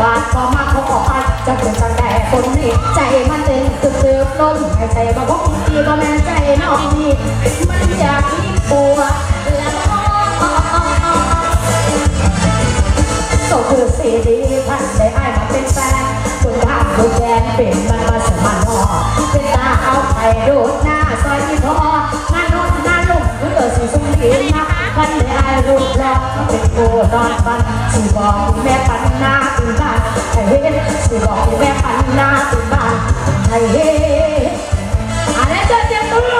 บาดพอมากขอออกไปจะเกิดตั้งแต่คนนี้ใจมันเต็มตึกเติมล้นใจบอกว่าคุณทีก็แม่ใจนอกนี้มันอยากมีปัวแล้วก็คือสีดีพันได้ไอ้มาเป็นแฟนคนบ้านคนแกนเป็นมันมาสมานอเป็นตาเอาไปโดดหน้าซอยที่พอหน้าโน้นหน้าลุ่มเพื่อสีสุขีมา ลูปลักษณ์เป็นโบรอนบันสิบอกแม่ปันหน้าตื่นบ้านให้เห็นสิบอกแม่ปันหน้าตื่นบ้านให้เห็นอะไรจะเจ็บตัว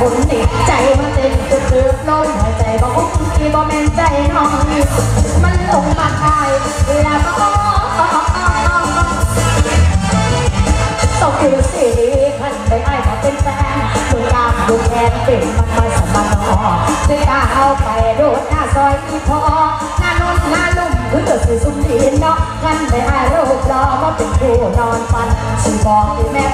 บุญติใจว่าเจ็จะเจ็บลมหัวใจบอกว่าคุณที่บ่แม่นใจน้องมันหลงมาทายเวลาก็อ้ออ้องคิอ้อตกท่สีพันไปไอ้มาเป็นแฟนดูตามดูแคนเป็นมันมาสมานอจะกล้าเอาไปดูหน้าซอยที่พอหน้านุ่นหน้าลุ่มคือเกิดสีสุ่มดีเนาะงั้นไปไอ้รูปรอมาเป็นผู้นอนฟันสิบอกที่แม่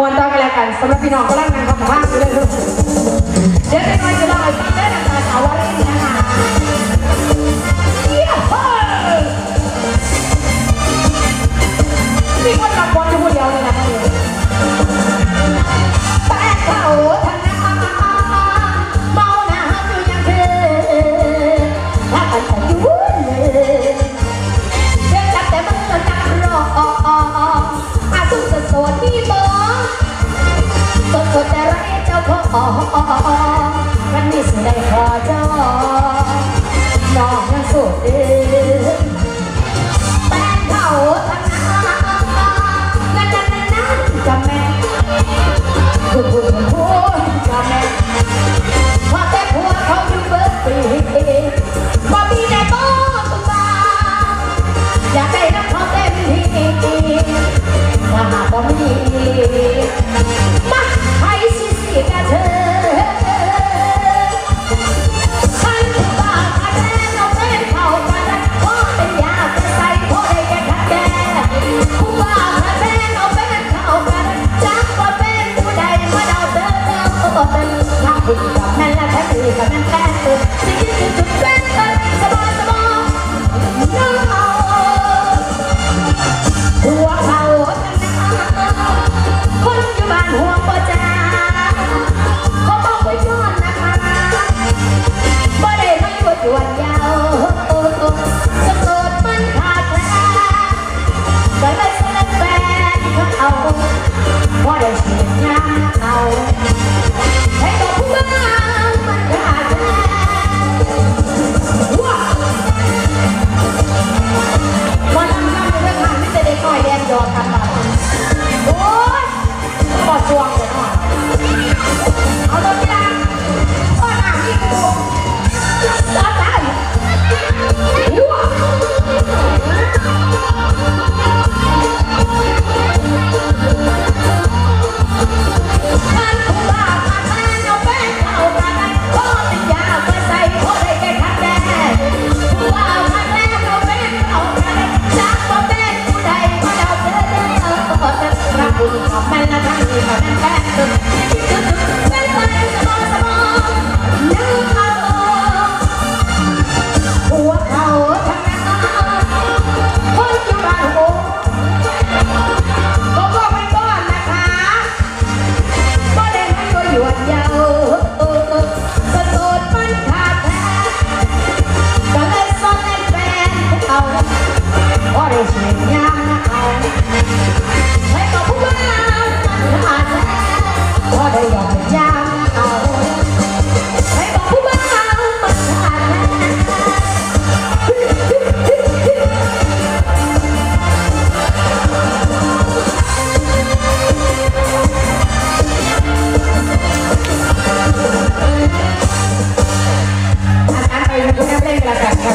มวนตอนกันแล้วกันสำหรับพี่น้องก็ร่างกันความว่างเรื่อยๆเดี๋ยวไปนอนจะองไปฟังได้ทางกาสาววอลลี่นะคะมีคนกับบอน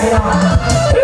พี่น้อง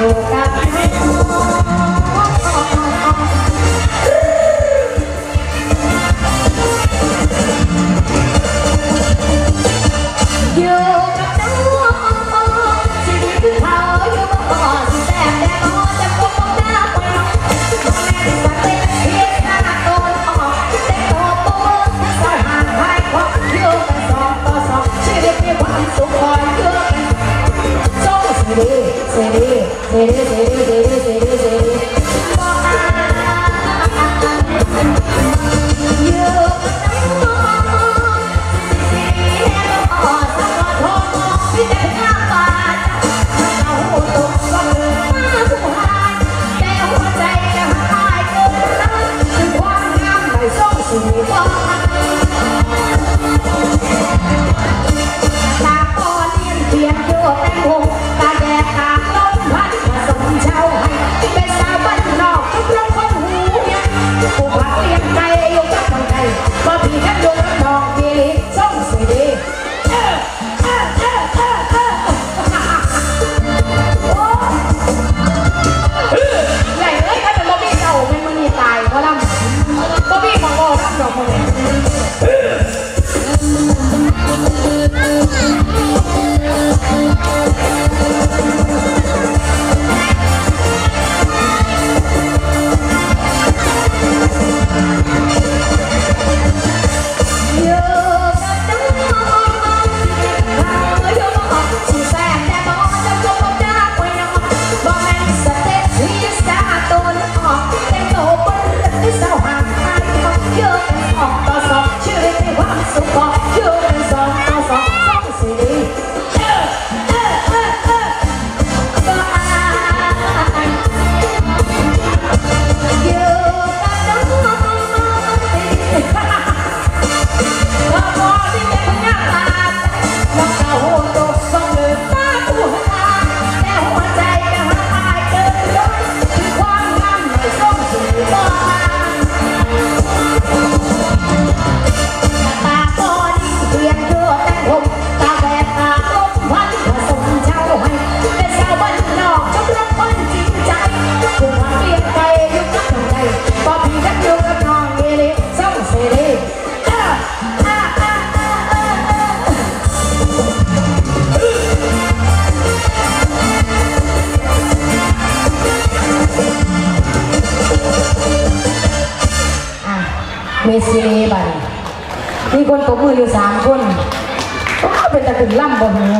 ดูครับ Bye. 한번 해요.